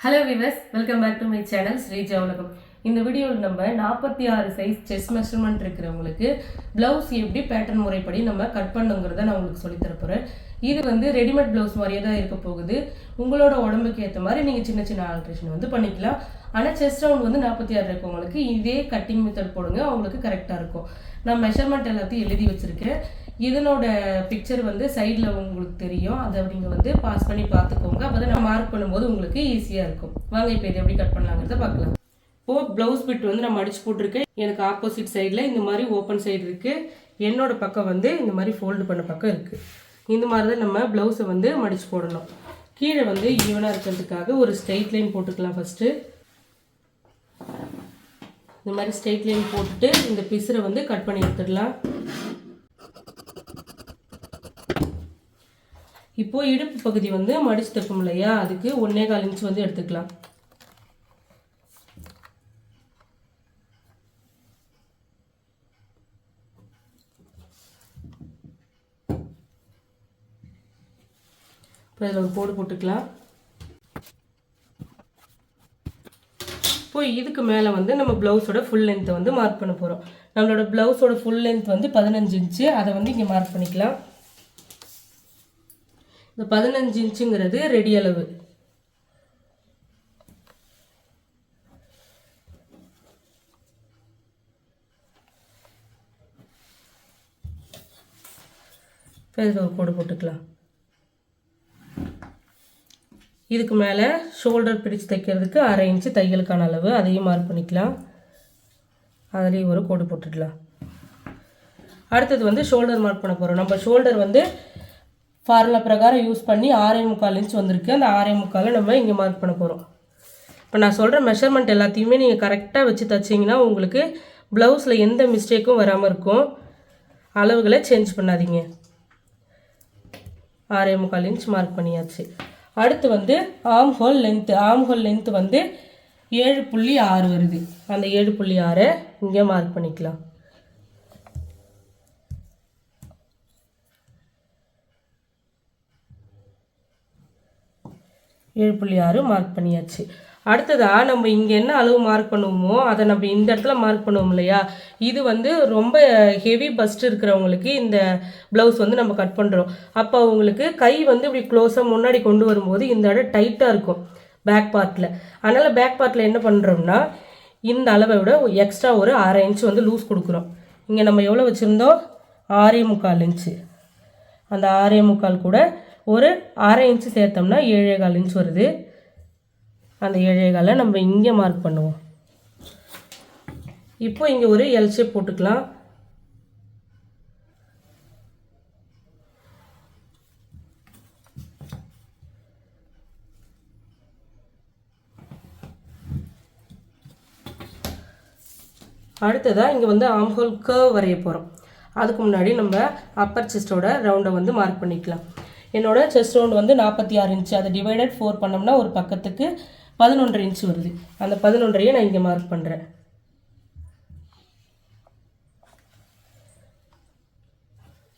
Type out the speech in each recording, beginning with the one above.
Hello viewers welcome back to my channel Sreeja Ulagam இந்த வீடியோவில் நம்ம நாற்பத்தி ஆறு சைஸ் செஸ்ட் மெஷர்மெண்ட் இருக்கிறவங்களுக்கு ப்ளவுஸ் எப்படி பேட்டர்ன் முறைப்படி நம்ம கட் பண்ணுங்கிறத நான் உங்களுக்கு சொல்லித் தரப் இது வந்து ரெடிமேட் ப்ளவுஸ் மாதிரியே தான் இருக்க போகுது. உங்களோட உடம்புக்கு ஏற்ற மாதிரி நீங்கள் சின்ன சின்ன ஆல்ட்ரேஷன் வந்து பண்ணிக்கலாம். ஆனால் செஸ்ட் ரவுண்ட் வந்து நாற்பத்தி ஆறு இருக்கவங்களுக்கு இதே கட்டிங் மெத்தட் போடுங்க அவங்களுக்கு கரெக்டாக இருக்கும். நான் மெஷர்மெண்ட் எல்லாத்தையும் எழுதி வச்சுருக்கேன் இதனோட பிக்சர் வந்து சைடில் உங்களுக்கு தெரியும். அதை நீங்கள் வந்து பாஸ் பண்ணி பார்த்துக்கோங்க. அப்போ தான் நான் மார்க் பண்ணும்போது உங்களுக்கு ஈஸியாக இருக்கும். வாங்க இப்போ இதை எப்படி கட் பண்ணலாங்கிறத பார்க்கலாம். இப்போ ப்ளவுஸ் பிட் வந்து நான் மடிச்சு போட்டிருக்கேன். எனக்கு ஆப்போசிட் சைடில் இந்த மாதிரி ஓப்பன் சைடு இருக்குது என்னோட பக்கம் வந்து இந்த மாதிரி ஃபோல்டு பண்ண பக்கம் இருக்குது இந்த மாதிரி தான் நம்ம ப்ளவுஸை வந்து மடிச்சு போடணும். கீழே வந்து ஈவனாக இருக்கிறதுக்காக ஒரு ஸ்ட்ரெயிட் லைன் போட்டுக்கலாம் ஃபஸ்ட்டு இந்த மாதிரி ஸ்ட்ரெயிட் லைன் போட்டுட்டு இந்த பிசுரை வந்து கட் பண்ணி எடுத்துடலாம். இப்போ இடுப்பு பகுதி வந்து மடிச்சு தைப்போம் இல்லையா? அதுக்கு ஒன்றே கால் இன்ச் வந்து எடுத்துக்கலாம். இப்போ இதில் ஒரு கோடு போட்டுக்கலாம். இப்போ இதுக்கு மேலே வந்து நம்ம ப்ளவுஸோட ஃபுல் லென்த்தை வந்து மார்க் பண்ண போகிறோம் நம்மளோட ப்ளவுஸோட ஃபுல் லென்த் வந்து பதினஞ்சு இன்ச்சு அதை வந்து இங்கே மார்க் பண்ணிக்கலாம். இந்த பதினஞ்சு இன்ச்சுங்கிறது ரெடி அளவு. இப்போ ஒரு கோடு போட்டுக்கலாம். இதுக்கு மேலே ஷோல்டர் பிடிச்சு தைக்கிறதுக்கு அரை இன்ச்சு தையலுக்கான அளவு அதையும் மார்க் பண்ணிக்கலாம். அதுலேயும் ஒரு கோடு போட்டுக்கலாம். அடுத்தது வந்து ஷோல்டர் மார்க் பண்ண போகிறோம் நம்ம ஷோல்டர் வந்து ஃபார்முலா பிரகாரம் யூஸ் பண்ணி ஆறே முக்கால் இன்ச் வந்திருக்கு. அந்த ஆறே முக்கால் நம்ம இங்கே மார்க் பண்ண போகிறோம் இப்போ நான் சொல்கிற மெஷர்மெண்ட் எல்லாத்தையுமே நீங்கள் கரெக்டாக வச்சு தைச்சிங்கன்னா உங்களுக்கு ப்ளவுஸில் எந்த மிஸ்டேக்கும் வராமல் இருக்கும். அளவுகளை சேஞ்ச் பண்ணாதீங்க. ஆறே முக்கால் இன்ச் மார்க் பண்ணியாச்சு. அடுத்து வந்து arm hole length arm hole length வந்து ஏழு புள்ளி ஆறு வருது. அந்த ஏழு புள்ளி ஆறை இங்கே மார்க் பண்ணிக்கலாம். ஏழு புள்ளி ஆறு மார்க் பண்ணியாச்சு. அடுத்ததாக நம்ம இங்கே என்ன அளவு மார்க் பண்ணுவோமோ அதை நம்ம இந்த இடத்துல மார்க் பண்ணுவோம் இல்லையா? இது வந்து ரொம்ப ஹெவி பஸ்ட் இருக்கிறவங்களுக்கு இந்த ப்ளவுஸ் வந்து நம்ம கட் பண்ணுறோம் அப்போ அவங்களுக்கு கை வந்து இப்படி க்ளோஸாக முன்னாடி கொண்டு வரும்போது இந்த இடம் டைட்டாக இருக்கும் பேக் பார்ட்டில் அதனால் பேக் பார்ட்டில் என்ன பண்ணுறோம்னா இந்த அளவை விட எக்ஸ்ட்ரா ஒரு அரை இன்ச் வந்து லூஸ் கொடுக்குறோம். இங்கே நம்ம எவ்வளோ வச்சுருந்தோம்? ஆறே முக்கால் இன்ச்சு அந்த ஆறே முக்கால் கூட ஒரு அரை இன்ச்சு சேர்த்தோம்னா ஏழே கால் இன்ச் வருது. அந்த ஏழே காலை நம்ம இங்கே மார்க் பண்ணுவோம். இப்போ இங்கே ஒரு எல் ஷேப் போட்டுக்கலாம். அடுத்ததாக இங்கே வந்து ஆம்ஹோல் கர்வ் வரைய போகிறோம் அதுக்கு முன்னாடி நம்ம அப்பர் செஸ்டோட ரவுண்டை வந்து மார்க் பண்ணிக்கலாம். என்னோட செஸ்ட் ரவுண்ட் வந்து நாற்பத்தி ஆறு இன்ச்சு அதை டிவைடட் ஃபோர் பண்ணோம்னா ஒரு பக்கத்துக்கு பதினொன்றரை இன்ச்சு வருது. அந்த பதினொன்றையே நான் இங்கே மார்க் பண்ணுறேன்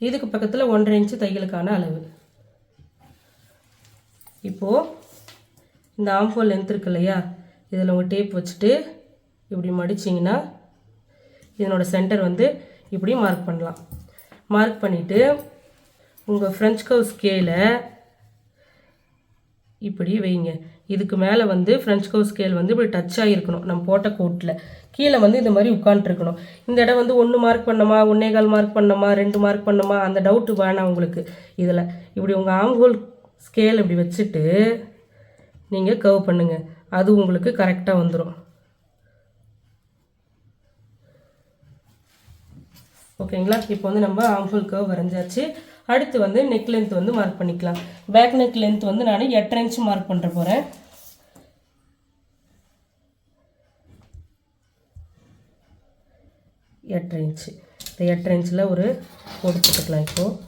இதுக்கு பக்கத்தில் ஒன்றரை இன்ச்சு தையலுக்கான அளவு. இப்போது இந்த ஆம்ஹோல் லென்த் இருக்கு இல்லையா? இதில் உங்கள் டேப் வச்சுட்டு இப்படி மடிச்சிங்கன்னா இதனோட சென்டர் வந்து இப்படி மார்க் பண்ணலாம். மார்க் பண்ணிவிட்டு உங்கள் ஃப்ரெஞ்ச் கவ் ஸ்கேலை இப்படி வைங்க. இதுக்கு மேலே வந்து ஃப்ரெஞ்ச் கவ் ஸ்கேல் வந்து இப்படி டச் ஆகிருக்கணும் நம்ம போட்ட கோட்டில் கீழே வந்து இந்த மாதிரி உட்காந்துருக்கணும் இந்த இடம் வந்து ஒன்று மார்க் பண்ணோமா? ஒன்னே கால் மார்க் பண்ணோமா? ரெண்டு மார்க் பண்ணமா? அந்த டவுட்டு வேணாம் உங்களுக்கு. இதில் இப்படி உங்கள் ஆம்ஹோல் ஸ்கேல் இப்படி வச்சுட்டு நீங்கள் கர்வ் பண்ணுங்கள் அது உங்களுக்கு கரெக்டாக வந்துடும் ஓகேங்களா இப்போ வந்து நம்ம ஆம்ஃபுல் கர்வ் வரைஞ்சாச்சு. அடுத்து வந்து நெக் லென்த் வந்து மார்க் பண்ணிக்கலாம். பேக் நெக் லென்த் வந்து நான் எட்டரை இன்ச்சு மார்க் பண்ணுற போகிறேன் எட்டரை இன்ச்சு இந்த எட்டரை இன்ச்சில் ஒரு போட்டுக்கலாம் இப்போது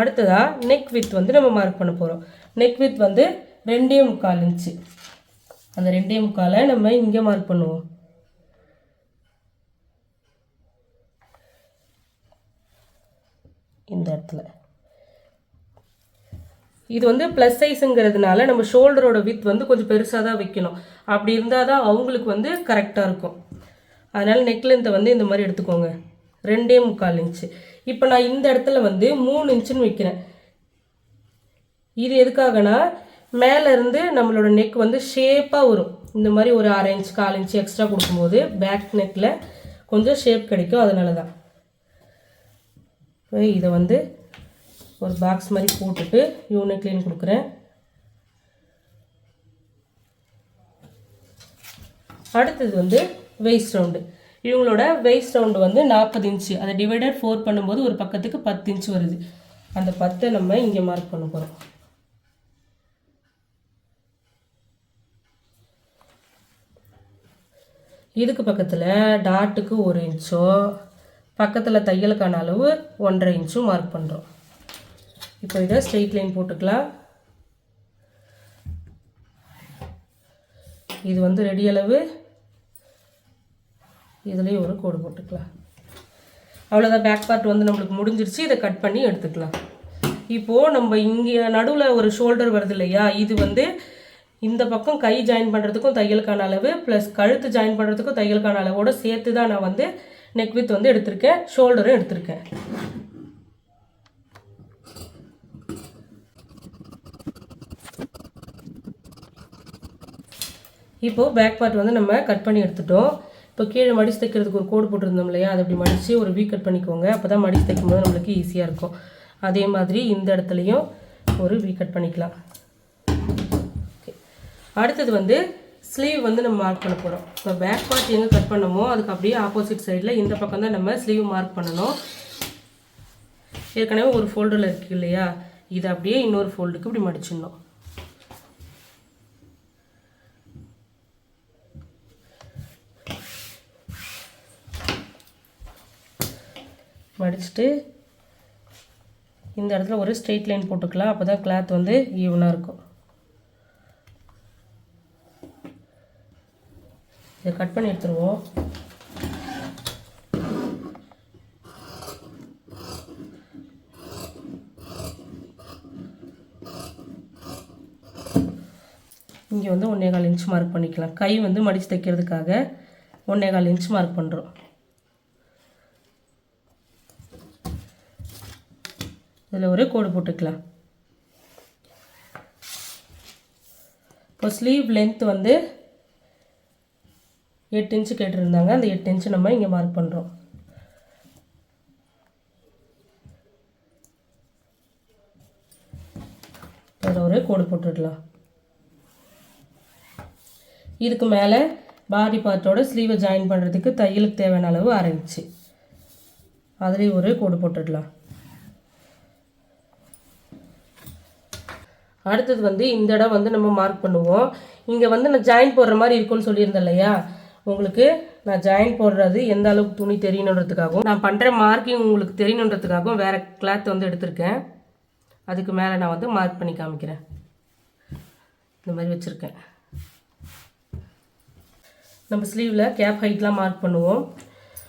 அடுத்ததாக நெக் வித் வந்து நம்ம மார்க் பண்ண போகிறோம் நெக் வித் வந்து ரெண்டே முக்கால் இன்ச்சு அந்த ரெண்டே முக்காலை நம்ம இங்கே மார்க் பண்ணுவோம் இந்த இடத்துல. இது வந்து ப்ளஸ் சைஸுங்கிறதுனால நம்ம ஷோல்டரோட வித் வந்து கொஞ்சம் பெருசாக தான் வைக்கணும். அப்படி இருந்தால் தான் அவங்களுக்கு வந்து கரெக்டாக இருக்கும். அதனால் நெக் லென்த்தை வந்து இந்த மாதிரி எடுத்துக்கோங்க. ரெண்டே முக்கால் இன்ச்சு இப்போ நான் இந்த இடத்துல வந்து மூணு இன்ச்சுன்னு வைக்கிறேன். இது எதுக்காகனா மேலேருந்து நம்மளோட நெக் வந்து ஷேப்பாக வரும். இந்த மாதிரி ஒரு அரை இன்ச் கால் இன்ச் எக்ஸ்ட்ரா கொடுக்கும்போது பேக் நெக்கில் கொஞ்சம் ஷேப் கிடைக்கும். அதனால தான் இதை வந்து ஒரு பாக்ஸ் மாதிரி போட்டுட்டு யூனிக் க்ளீன் கொடுக்குறேன். அடுத்தது வந்து வெயிஸ்ட் ரவுண்டு இவங்களோட வெயிஸ்ட் ரவுண்டு வந்து நாற்பது இன்ச்சு அதை டிவைடட் ஃபோர் பண்ணும்போது ஒரு பக்கத்துக்கு பத்து இன்ச்சு வருது. அந்த பத்தை நம்ம இங்கே மார்க் பண்ண போகிறோம் இதுக்கு பக்கத்தில் டாட்டுக்கு ஒரு இன்ச்சோ பக்கத்தில் தையலுக்கான அளவு ஒன்றரை இன்ச்சும் மார்க் பண்ணுறோம் இப்போ இதை ஸ்ட்ரெயிட் லைன் போட்டுக்கலாம். இது வந்து ரெடி அளவு. இதுலேயும் ஒரு கோடு போட்டுக்கலாம். அவ்வளோதான் பேக் பார்ட் வந்து நம்மளுக்கு முடிஞ்சிருச்சு. இதை கட் பண்ணி எடுத்துக்கலாம். இப்போது நம்ம இங்கே நடுவில் ஒரு ஷோல்டர் வருது இல்லையா? இது வந்து இந்த பக்கம் கை ஜாயின் பண்ணுறதுக்கும் தையலுக்கான அளவு ப்ளஸ் கழுத்து ஜாயின் பண்ணுறதுக்கும் தையலுக்கான அளவோடு சேர்த்து தான் நான் வந்து நெக் வித் வந்து எடுத்திருக்கேன் ஷோல்டரும் எடுத்திருக்கேன். இப்போது பேக் பார்ட் வந்து நம்ம கட் பண்ணி எடுத்துட்டோம். இப்போ கீழே மடிச்சு தைக்கிறதுக்கு ஒரு கோடு போட்டிருந்தோம் இல்லையா? அதை அப்படி மடித்து ஒரு வீ கட் பண்ணிக்கோங்க. அப்போ தான் மடிச்சு தைக்கும்போது நம்மளுக்கு ஈஸியாக இருக்கும். அதே மாதிரி இந்த இடத்துலையும் ஒரு வீ கட் பண்ணிக்கலாம். அடுத்தது வந்து ஸ்லீவ் வந்து நம்ம மார்க் பண்ண போகிறோம் இப்போ பேக் பார்ட் எங்கே கட் பண்ணமோ அதுக்கு அப்படியே ஆப்போசிட் சைடில் இந்த பக்கம் தான் நம்ம ஸ்லீவ் மார்க் பண்ணணும். ஏற்கனவே ஒரு ஃபோல்டரில் இருக்கு இல்லையா? இதை அப்படியே இன்னொரு ஃபோல்டுக்கு இப்படி மடிச்சிடணும். மடிச்சுட்டு இந்த இடத்துல ஒரு ஸ்ட்ரெயிட் லைன் போட்டுக்கலாம். அப்போ தான் கிளாத் வந்து ஈவனாக இருக்கும். இதை கட் பண்ணி எடுத்துருவோம். இங்கே வந்து ஒன்றே கால் இன்ச் மார்க் பண்ணிக்கலாம். கை வந்து மடித்து தைக்கிறதுக்காக ஒன்றே கால் இன்ச் மார்க் பண்ணுறோம் இதில் ஒரு கோடு போட்டுக்கலாம். இப்போ ஸ்லீவ் லென்த் வந்து எட்டு இன்ச்சு கேட்டிருந்தாங்க. அந்த எட்டு இன்ச்சு நம்ம இங்கே மார்க் பண்ணுறோம் அதில் ஒரு கோடு போட்டுடலாம். இதுக்கு மேலே பாடி பார்ட்டோட ஸ்லீவை ஜாயின் பண்ணுறதுக்கு தையலுக்கு தேவையான அளவு அரை அதுலேயும் ஒரு கோடு போட்டுடலாம். அடுத்தது வந்து இந்த இடம் வந்து நம்ம மார்க் பண்ணுவோம். இங்கே வந்து நான் ஜாயின் போடுற மாதிரி இருக்கும்னு சொல்லியிருந்தேன் இல்லையா? உங்களுக்கு நான் ஜாயின் போடுறது எந்த அளவுக்கு துணி தெரியணுன்றதுக்காகவும் நான் பண்ணுற மார்க்கிங் உங்களுக்கு தெரியணுன்றதுக்காகவும் வேறு கிளாத் வந்து எடுத்திருக்கேன். அதுக்கு மேலே நான் வந்து மார்க் பண்ணி காமிக்கிறேன். இந்த மாதிரி வச்சுருக்கேன். நம்ம ஸ்லீவில் கேப் ஹைட்லாம் மார்க் பண்ணுவோம்.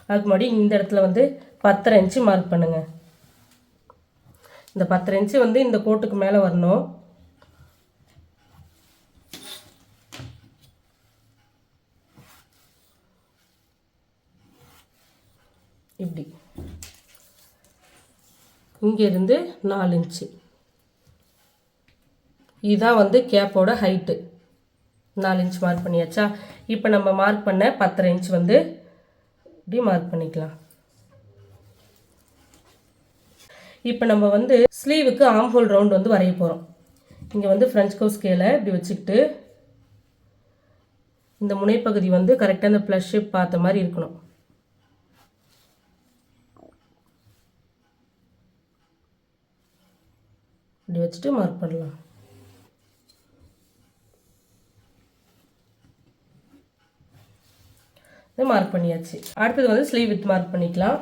அதுக்கு முன்னாடி இந்த இடத்துல வந்து பத்தரை இன்ச்சு மார்க் பண்ணுங்கள் இந்த பத்தரை இன்ச்சு வந்து இந்த கோட்டுக்கு மேலே வரணும். இப்படி. இங்கேருந்து நாலு இன்ச்சு இதுதான் வந்து கேப்போட ஹைட்டு நாலு இன்ச் மார்க் பண்ணியாச்சா? இப்போ நம்ம மார்க் பண்ண பத்தரை இன்ச் வந்து இப்படி மார்க் பண்ணிக்கலாம். இப்போ நம்ம வந்து ஸ்லீவுக்கு ஆம் ஹோல் ரவுண்ட் வந்து வரைய போகிறோம் இங்கே வந்து ஃப்ரெஞ்ச் கோ ஸ்கேலை இப்படி வச்சுக்கிட்டு இந்த முனைப்பகுதி வந்து கரெக்டாக இந்த ப்ளஸ் ஷேப் பார்த்த மாதிரி இருக்கணும். இப்படி வச்சுட்டு மார்க் பண்ணலாம். இது மார்க் பண்ணியாச்சு. அடுத்தது வந்து ஸ்லீவ் வித் மார்க் பண்ணிக்கலாம்.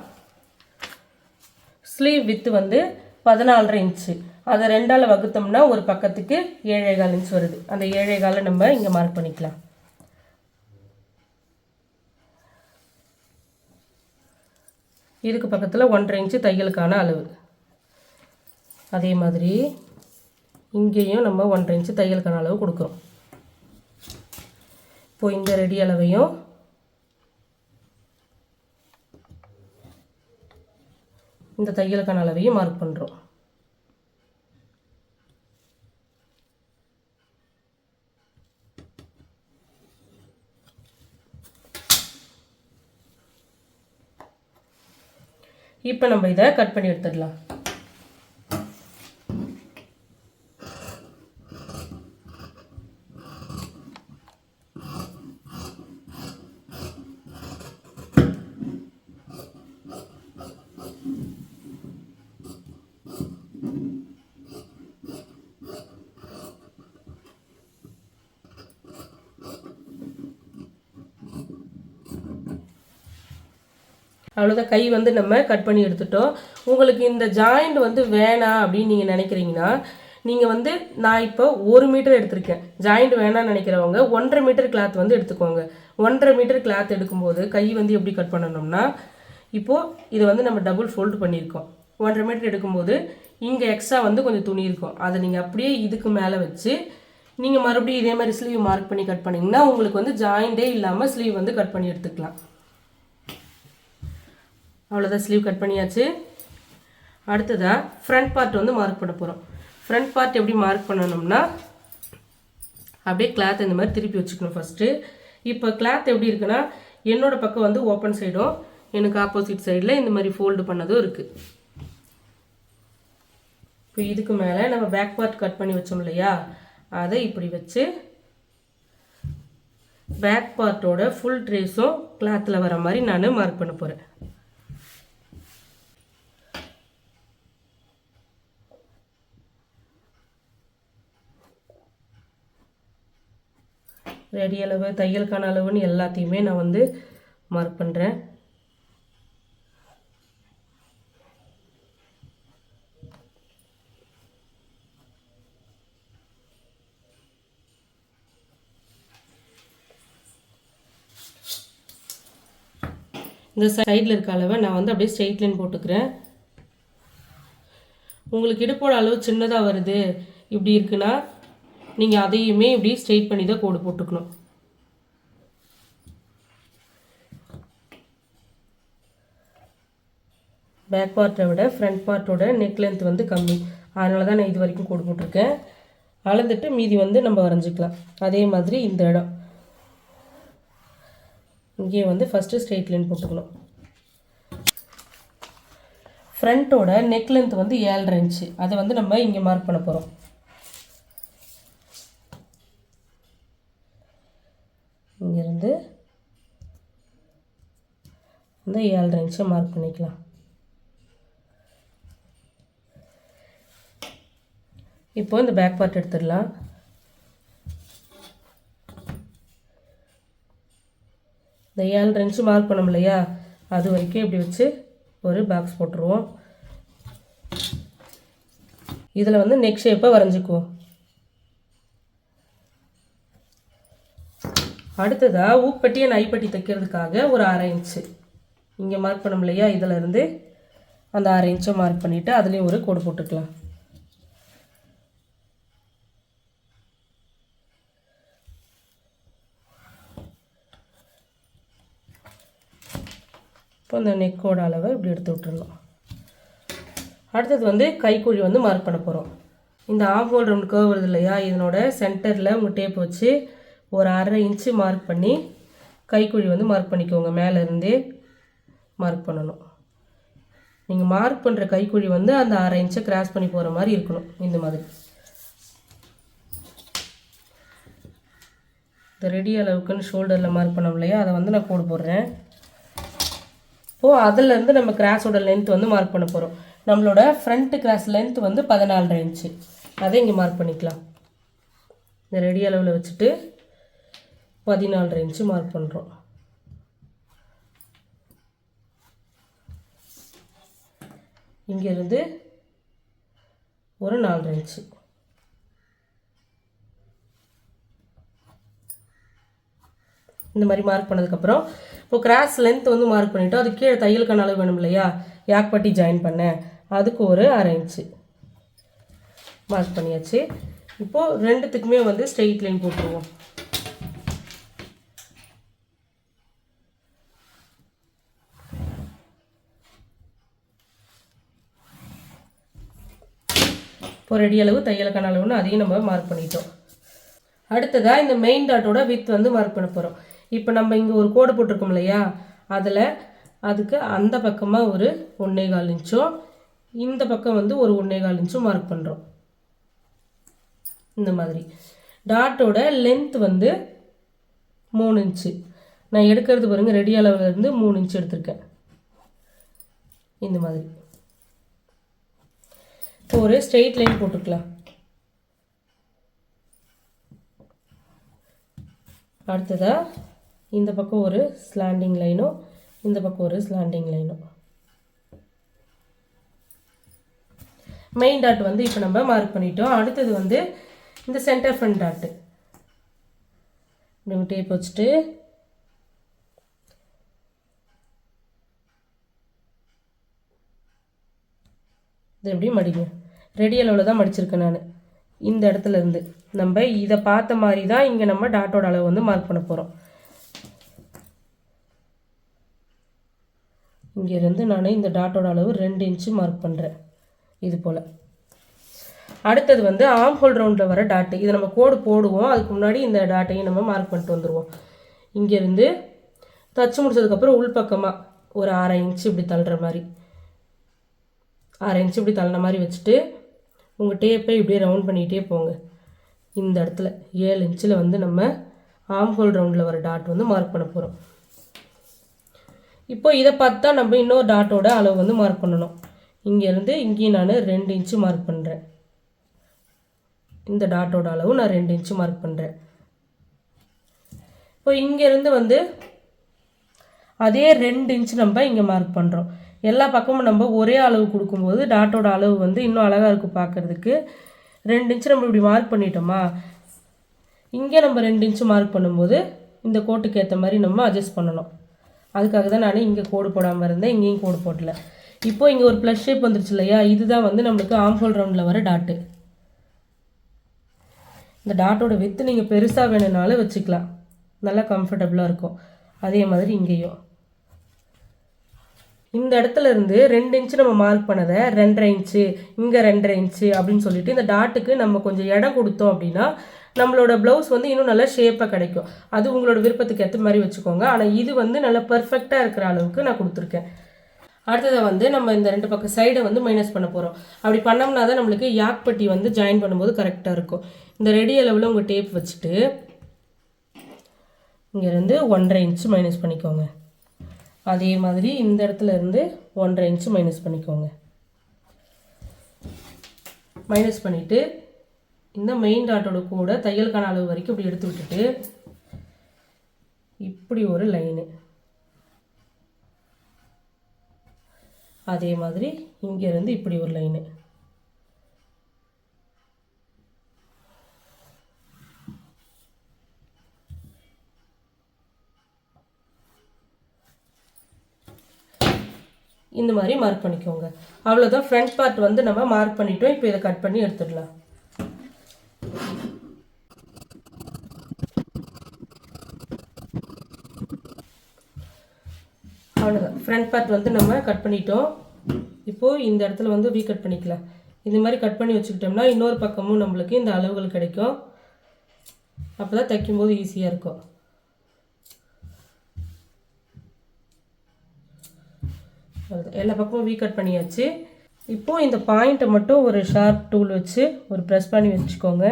ஸ்லீவ் வித்து வந்து பதினாலரை இன்ச்சு அதை ரெண்டால் வகுத்தோம்னா ஒரு பக்கத்துக்கு ஏழேகால் இன்ச் வருது. அந்த ஏழேகாலை நம்ம இங்கே மார்க் பண்ணிக்கலாம். இதுக்கு பக்கத்தில் ஒன்றரை இன்ச்சு தையலுக்கான அளவு. அதே மாதிரி இங்கேயும் நம்ம ஒன்றரை இன்ச்சு தையலுக்கான அளவு கொடுக்குறோம். இப்போ இந்த ரெடி அளவையும் இந்த தையலுக்கான அளவையும் மார்க் பண்ணுறோம் இப்போ நம்ம இதை கட் பண்ணி எடுத்துடலாம். அவ்வளோதான் கை வந்து நம்ம கட் பண்ணி எடுத்துட்டோம். உங்களுக்கு இந்த ஜாயிண்ட் வந்து வேணாம் அப்படின்னு நீங்கள் நினைக்கிறீங்கன்னா நீங்கள் வந்து நான் இப்போ ஒரு மீட்டர் எடுத்திருக்கேன். ஜாயிண்ட் வேணாம்னு நினைக்கிறவங்க ஒன்றரை மீட்டர் கிளாத் வந்து எடுத்துக்கோங்க. ஒன்றரை மீட்டர் கிளாத் எடுக்கும்போது கை வந்து எப்படி கட் பண்ணணும்னா இப்போது இதை வந்து நம்ம டபுள் ஃபோல்டு பண்ணியிருக்கோம். ஒன்றரை மீட்டர் எடுக்கும்போது இங்கே எக்ஸ்ட்ரா வந்து கொஞ்சம் துணி இருக்கும். அதை நீங்கள் அப்படியே இதுக்கு மேலே வச்சு நீங்கள் மறுபடியும் இதே மாதிரி ஸ்லீவ் மார்க் பண்ணி கட் பண்ணிங்கன்னா உங்களுக்கு வந்து ஜாயிண்டே இல்லாமல் ஸ்லீவ் வந்து கட் பண்ணி எடுத்துக்கலாம். அவ்வளோதான் ஸ்லீவ் கட் பண்ணியாச்சு. அடுத்ததாக ஃப்ரண்ட் பார்ட் வந்து மார்க் பண்ண போகிறோம் ஃப்ரண்ட் பார்ட் எப்படி மார்க் பண்ணணும்னா அப்படியே கிளாத் இந்த மாதிரி திருப்பி வச்சுக்கணும் ஃபஸ்ட்டு இப்போ கிளாத் எப்படி இருக்குன்னா என்னோடய பக்கம் வந்து ஓப்பன் சைடும் எனக்கு ஆப்போசிட் சைடில் இந்த மாதிரி ஃபோல்டு பண்ணதும் இருக்குது இப்போ இதுக்கு மேலே நம்ம பேக் பார்ட் கட் பண்ணி வச்சோம் இல்லையா? அதை இப்படி வச்சு பேக் பார்ட்டோட ஃபுல் ட்ரேஸும் கிளாத்தில் வர மாதிரி நான் மார்க் பண்ண போகிறேன் ரெடி அளவு தையலுக்கான அளவுன்னு எல்லாத்தையுமே நான் வந்து மார்க் பண்ணுறேன் இந்த சைடில் இருக்க அளவை நான் வந்து அப்படியே ஸ்ட்ரெயிட் லைன் போட்டுக்கிறேன். உங்களுக்கு இடுப்போட அளவு சின்னதாக வருது. இப்படி இருக்குன்னா நீங்கள் அதையுமே இப்படி ஸ்ட்ரெயிட் பண்ணி தான் கோடு போட்டுக்கணும். பேக் பார்ட்டை விட ஃப்ரண்ட் பார்ட்டோட நெக் லென்த் வந்து கம்மி. அதனால தான் நான் இது வரைக்கும் கோடு போட்டிருக்கேன். அளந்துட்டு மீதி வந்து நம்ம வரைஞ்சிக்கலாம். அதே மாதிரி இந்த இடம். இங்கே வந்து ஃபஸ்ட்டு ஸ்ட்ரெயிட் லைன் போட்டுக்கணும். ஃப்ரண்ட்டோட நெக் லென்த் வந்து ஏழரை இன்ச்சு அதை வந்து நம்ம இங்கே மார்க் பண்ண போகிறோம் வந்து இந்த ஏழரை இன்ச்சை மார்க் பண்ணிக்கலாம். இப்போ இந்த பேக் பார்ட் எடுத்துடலாம். இந்த ஏழரை இன்ச்சு மார்க் பண்ணோம் இல்லையா? அது வரைக்கும் இப்படி வச்சு ஒரு பாக்ஸ் போட்டுருவோம். இதில் வந்து நெக் ஷேப்பை வரைஞ்சிக்குவோம். அடுத்ததாக ஊப்பட்டியை நைப்பட்டி தைக்கிறதுக்காக ஒரு அரை இன்ச்சு இங்கே மார்க் பண்ணோம் இல்லையா? இதில் இருந்து அந்த அரை இன்ச்சை மார்க் பண்ணிவிட்டு அதுலேயும் ஒரு கோடு போட்டுக்கலாம். இப்போ இந்த நெக்கோட அளவை இப்படி எடுத்து விட்டுறலாம். அடுத்தது வந்து கைக்குழி வந்து மார்க் பண்ண போகிறோம் இந்த ஆஃப் ஹோல் ரவுண்ட் கேர்வ் வருது இல்லையா? இதனோட சென்டரில் உங்கள் டேப் வச்சு ஒரு அரை இன்ச்சு மார்க் பண்ணி கைக்குழி வந்து மார்க் பண்ணிக்கோங்க. மேலேருந்தே மார்க் பண்ணணும். நீங்கள் மார்க் பண்ணுற கைக்குழி வந்து அந்த அரை இன்ச்சை கிராஸ் பண்ணி போகிற மாதிரி இருக்கணும். இந்த மாதிரி. இந்த ரெடி அளவுக்குன்னு ஷோல்டரில் மார்க் பண்ணோம் இல்லையா? அதை வந்து நான் கோடு போடுறேன். இப்போது அதுலேருந்து நம்ம கிராஸோட லென்த் வந்து மார்க் பண்ண போகிறோம் நம்மளோட ஃப்ரண்ட் கிராஸ் லென்த் வந்து பதினாலரை இன்ச்சு. அதை இங்கே மார்க் பண்ணிக்கலாம். இந்த ரெடி அளவில் வச்சுட்டு பதினாலரை இன்ச்சு மார்க் பண்ணுறோம் இங்கேருந்து ஒரு நாலரை இன்ச்சு இந்த மாதிரி மார்க் பண்ணதுக்கப்புறம் இப்போ கிராஸ் லென்த் வந்து மார்க் பண்ணிவிட்டோம் அது கீழே தையலுக்கான அளவு வேணும் இல்லையா? யாக்பட்டி ஜாயின் பண்ண. அதுக்கு ஒரு அரை இன்ச்சு மார்க் பண்ணியாச்சு. இப்போது ரெண்டுத்துக்குமே வந்து ஸ்ட்ரெயிட் லைன் போட்டுருவோம். இப்போ அடி அளவு தையலுக்கான அளவுன்னு அதையும் நம்ம மார்க் பண்ணிட்டோம். அடுத்ததாக இந்த மெயின் டாட்டோட வித் வந்து மார்க் பண்ண போகிறோம் இப்போ நம்ம இங்கே ஒரு கோடு போட்டிருக்கோம் இல்லையா? அதில் அதுக்கு அந்த பக்கமாக ஒரு ஒன்றே கால் இன்ச்சும் இந்த பக்கம் வந்து ஒரு ஒன்றே கால் இன்ச்சும் மார்க் பண்ணுறோம் இந்த மாதிரி. டாட்டோட லென்த் வந்து மூணு இன்ச்சு. நான் எடுக்கிறது பாருங்கள் ரெடி அளவுலேருந்து மூணு இன்ச்சு எடுத்திருக்கேன். இந்த மாதிரி. ஒரு ஸ்ட்ரெயிட் லைன் போட்டுக்கலாம். அடுத்ததாக இந்த பக்கம் ஒரு ஸ்லாண்டிங் லைனும் இந்த பக்கம் ஒரு ஸ்லாண்டிங் லைனும் மெயின் டாட் வந்து இப்போ நம்ம மார்க் பண்ணிட்டோம். அடுத்தது வந்து இந்த சென்டர் ஃப்ரண்ட் டாட்டு இப்படி டேப் வச்சுட்டு இது எப்படி மடிங்க? ரெடி அளவில் தான் மடிச்சிருக்கேன் நான். இந்த இடத்துல இருந்து. நம்ம இதை பார்த்த மாதிரி தான் இங்கே நம்ம டாட்டோட அளவு வந்து மார்க் பண்ண போகிறோம் இங்கேருந்து நான் இந்த டாட்டோட அளவு ரெண்டு இன்ச்சு மார்க் பண்ணுறேன் இது போல். அடுத்தது வந்து ஆம் ஹோல் ரவுண்டில் வர டாட்டு இதை நம்ம கோடு போடுவோம். அதுக்கு முன்னாடி இந்த டாட்டையும் நம்ம மார்க் பண்ணிட்டு வந்துடுவோம் இங்கேருந்து தச்சு முடிச்சதுக்கப்புறம் உள்பக்கமாக ஒரு அரை இன்ச்சு இப்படி தள்ளுற மாதிரி. அரை இன்ச்சு இப்படி தள்ளின மாதிரி வச்சுட்டு உங்கள் டேப்பை இப்படியே ரவுண்ட் பண்ணிகிட்டே போங்க. இந்த இடத்துல ஏழு இன்ச்சில் வந்து நம்ம ஆம் ஹோல் ரவுண்டில் வர டாட் வந்து மார்க் பண்ண போகிறோம் இப்போ இதை பார்த்தா நம்ம இன்னொரு டாட்டோட அளவு வந்து மார்க் பண்ணணும். இங்கேருந்து இங்கேயும் நான் ரெண்டு இன்ச்சு மார்க் பண்ணுறேன் இந்த டாட்டோட அளவு நான் ரெண்டு இன்ச்சு மார்க் பண்ணுறேன் இப்போ இங்கேருந்து வந்து அதே ரெண்டு இன்ச் நம்ம இங்கே மார்க் பண்ணுறோம் எல்லா பக்கமும் நம்ம ஒரே அளவு கொடுக்கும்போது டாட்டோட அளவு வந்து இன்னும் அழகாக இருக்கும் பார்க்குறதுக்கு. ரெண்டு இன்ச்சு நம்ம இப்படி மார்க் பண்ணிட்டோமா? இங்கே நம்ம ரெண்டு இன்ச்சு மார்க் பண்ணும்போது இந்த கோட்டுக்கு ஏற்ற மாதிரி நம்ம அட்ஜஸ்ட் பண்ணணும். அதுக்காக தான் நான் இங்கே கோடு போடாமல் இருந்தேன் இங்கேயும் கோடு போடல. இப்போ இங்கே ஒரு ப்ளஸ் ஷேப் வந்துருச்சு இல்லையா? இதுதான் வந்து நம்மளுக்கு ஆம்ஃபோல் ரவுண்டில் வர டாட்டு இந்த டாட்டோட வித்து நீங்கள் பெருசாக வேணும்னாலும் வச்சுக்கலாம். நல்லா கம்ஃபர்டபுளாக இருக்கும். அதே மாதிரி இங்கேயும். இந்த இடத்துல இருந்து ரெண்டு இன்ச்சு நம்ம மார்க் பண்ணதை ரெண்டரை இன்ச்சு இங்கே ரெண்டரை இன்ச்சு அப்படின்னு சொல்லிட்டு இந்த டாட்டுக்கு நம்ம கொஞ்சம் இடம் கொடுத்தோம் அப்படின்னா நம்மளோட ப்ளவுஸ் வந்து இன்னும் நல்லா ஷேப்பாக கிடைக்கும். அது உங்களோட விருப்பத்துக்கு ஏற்ற மாதிரி வச்சுக்கோங்க. ஆனால் இது வந்து நல்லா பர்ஃபெக்டாக இருக்கிற அளவுக்கு நான் கொடுத்துருக்கேன். அடுத்ததை வந்து நம்ம இந்த ரெண்டு பக்கம் சைடை வந்து மைனஸ் பண்ண போகிறோம் அப்படி பண்ணோம்னா தான் நம்மளுக்கு யாக் பட்டி வந்து ஜாயின் பண்ணும்போது கரெக்டாக இருக்கும். இந்த ரெடி அளவில் உங்கள் டேப் வச்சுட்டு இங்கேருந்து ஒன்றரை இன்ச்சு மைனஸ் பண்ணிக்கோங்க. அதே மாதிரி இந்த இடத்துல இருந்து ஒன்றரை இன்ச்சு மைனஸ் பண்ணிக்கோங்க. மைனஸ் பண்ணிவிட்டு இந்த மெயின் டாட்டோட கூட தையலுக்கான அளவு வரைக்கும் இப்படி எடுத்து விட்டுட்டு இப்படி ஒரு லைனு அதே மாதிரி இங்கேருந்து இப்படி ஒரு லைனு இந்த மாதிரி மார்க் பண்ணிக்கோங்க. அவ்வளோதான் ஃப்ரண்ட் பார்ட் வந்து நம்ம மார்க் பண்ணிட்டோம். இப்போ இதை கட் பண்ணி எடுத்துடலாம். அவ்வளோதான் ஃப்ரண்ட் பார்ட் வந்து நம்ம கட் பண்ணிட்டோம். இப்போது இந்த இடத்துல வந்து வீ கட் பண்ணிக்கலாம். இந்த மாதிரி கட் பண்ணி வச்சுக்கிட்டோம்னா இன்னொரு பக்கமும் நம்மளுக்கு இந்த அளவுகள் கிடைக்கும். அப்போ தான் தைக்கும்போது ஈஸியாக இருக்கும். அவ்வளவுதான். எல்லா பக்கமும் வீ கட் பண்ணியாச்சு. இப்போது இந்த பாயிண்ட்டை மட்டும் ஒரு ஷார்ப் டூல் வச்சு ஒரு ப்ரெஸ் பண்ணி வச்சுக்கோங்க.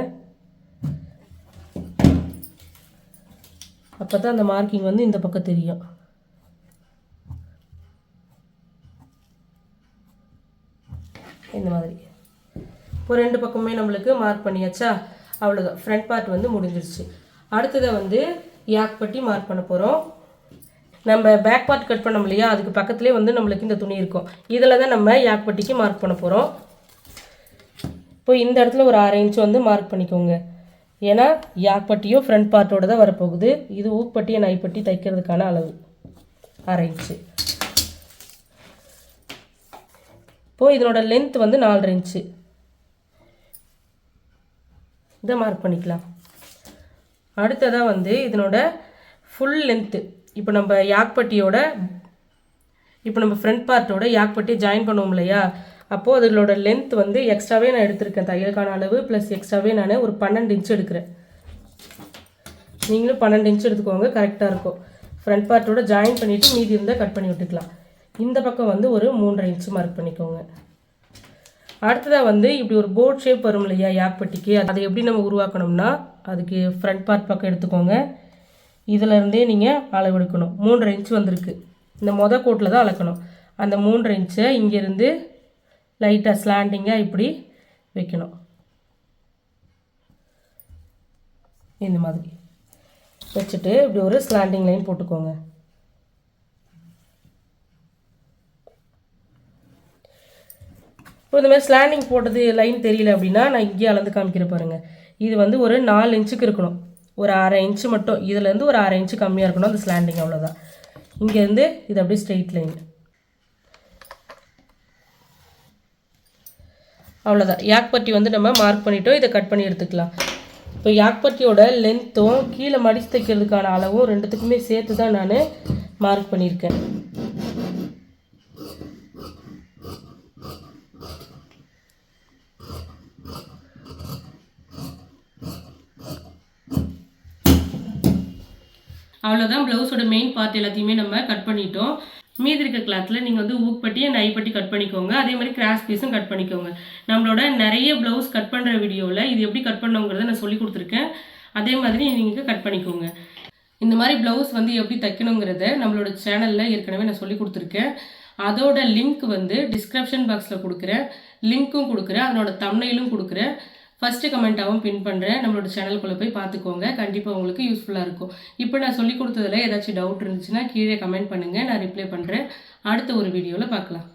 அப்போ தான் அந்த மார்க்கிங் வந்து இந்த பக்கம் தெரியும். இந்த மாதிரி. இப்போ ரெண்டு பக்கமே நம்மளுக்கு மார்க் பண்ணியாச்சா? அவ்வளோதான் ஃப்ரண்ட் பார்ட் வந்து முடிஞ்சிருச்சு. அடுத்ததை வந்து யாக் பட்டி மார்க் பண்ண போகிறோம் நம்ம பேக் பார்ட் கட் பண்ணோம் இல்லையா? அதுக்கு பக்கத்துலேயே வந்து நம்மளுக்கு இந்த துணி இருக்கும். இதில் தான் நம்ம யாக்பட்டிக்கு மார்க் பண்ண போகிறோம் இப்போ இந்த இடத்துல ஒரு அரை இன்ச் வந்து மார்க் பண்ணிக்கோங்க. ஏன்னா யாக் ஃப்ரண்ட் பார்ட்டோட தான் வரப்போகுது. இது ஊக்பட்டி நைப்பட்டி தைக்கிறதுக்கான அளவு. அரை இன்ச்சு இப்போது இதனோட லென்த் வந்து நாலரை இன்ச்சு இதை மார்க் பண்ணிக்கலாம். அடுத்ததாக வந்து இதனோட ஃபுல் லென்த்து இப்போ நம்ம யாக்பட்டியோட இப்போ நம்ம ஃப்ரண்ட் பார்ட்டோட யாக்பட்டி ஜாயின் பண்ணுவோம் இல்லையா? அப்போது அதோட லென்த் வந்து எக்ஸ்ட்ராவே நான் எடுத்திருக்கேன். தையலுக்கான அளவு ப்ளஸ் எக்ஸ்ட்ராவே நான் ஒரு பன்னெண்டு இன்ச் எடுக்கிறேன். நீங்களும் பன்னெண்டு இன்ச் எடுத்துக்கோங்க கரெக்டாக இருக்கும். ஃப்ரண்ட் பார்ட்டோட ஜாயின் பண்ணிவிட்டு மீதி இருந்தால் கட் பண்ணி விட்டுக்கலாம். இந்த பக்கம் வந்து ஒரு மூன்றரை இன்ச்சு மார்க் பண்ணிக்கோங்க. அடுத்ததாக வந்து இப்படி ஒரு போட் ஷேப் வரும் இல்லையா யாக்பட்டிக்கு? அதை எப்படி நம்ம உருவாக்கணும்னா அதுக்கு ஃப்ரண்ட் பார்ட் பக்கம் எடுத்துக்கோங்க. இதிலருந்தே நீங்கள் அளவெடுக்கணும் மூன்றரை இன்ச் வந்திருக்கு. இந்த மொத கோட்டில் தான் அளக்கணும். அந்த மூன்றரை இன்ச்சை இங்கேருந்து லைட்டாக ஸ்லாண்டிங்காக இப்படி வைக்கணும். இந்த மாதிரி. வச்சுட்டு இப்படி ஒரு ஸ்லாண்டிங் லைன் போட்டுக்கோங்க. இப்போ இந்த மாதிரி ஸ்லாண்டிங் போட்டது லைன் தெரியல அப்படின்னா நான் இங்கேயே அளந்து காமிக்கிறேன் பாருங்கள் இது வந்து ஒரு நாலு இன்ச்சுக்கு இருக்கணும். ஒரு அரை இன்ச்சு மட்டும் இதுலேருந்து ஒரு அரை இன்ச்சு கம்மியாக இருக்கணும் அந்த ஸ்லாண்டிங் அவ்வளோதான் இங்கேருந்து இது அப்படியே ஸ்ட்ரெயிட் லைன் அவ்வளோதான் யாக்பட்டி வந்து நம்ம மார்க் பண்ணிவிட்டோம் இதை கட் பண்ணி எடுத்துக்கலாம். இப்போ யாக்பட்டியோட லென்த்தும் கீழே மடிச்சு தைக்கிறதுக்கான அளவும் ரெண்டுத்துக்குமே சேர்த்து தான் நான் மார்க் பண்ணியிருக்கேன். அவ்வளோதான் ப்ளவுஸோட மெயின் பார்ட் எல்லாத்தையுமே நம்ம கட் பண்ணிட்டோம். மீதி இருக்க கிளாத்தில் நீங்கள் வந்து ஊக்பட்டி நைப்பட்டி கட் பண்ணிக்கோங்க. அதே மாதிரி கிராஸ் பீஸும் கட் பண்ணிக்கோங்க. நம்மளோட நிறைய ப்ளவுஸ் கட் பண்ணுற வீடியோவில் இது எப்படி கட் பண்ணுங்கிறத நான் சொல்லி கொடுத்துருக்கேன். அதே மாதிரி நீங்கள் கட் பண்ணிக்கோங்க. இந்த மாதிரி ப்ளவுஸ் வந்து எப்படி தைக்கணுங்கிறத நம்மளோட சேனலில் ஏற்கனவே நான் சொல்லி கொடுத்துருக்கேன். அதோட லிங்க் வந்து டிஸ்கிரிப்ஷன் பாக்ஸில் கொடுக்குறேன். லிங்க்கும் கொடுக்குறேன். அதனோட தம்னையிலும் கொடுக்குறேன். ஃபஸ்ட்டு கமெண்ட்டாகவும் பின் பண்ணுறேன் நம்மளோட சேனலுக்குள்ளே போய் பார்த்துக்கோங்க கண்டிப்பாக உங்களுக்கு யூஸ்ஃபுல்லாக இருக்கும். இப்போ நான் சொல்லி கொடுத்ததில் ஏதாச்சும் டவுட் இருந்துச்சுன்னா கீழே கமெண்ட் பண்ணுங்கள் நான் ரிப்ளை பண்ணுறேன் அடுத்த ஒரு வீடியோவில் பார்க்கலாம்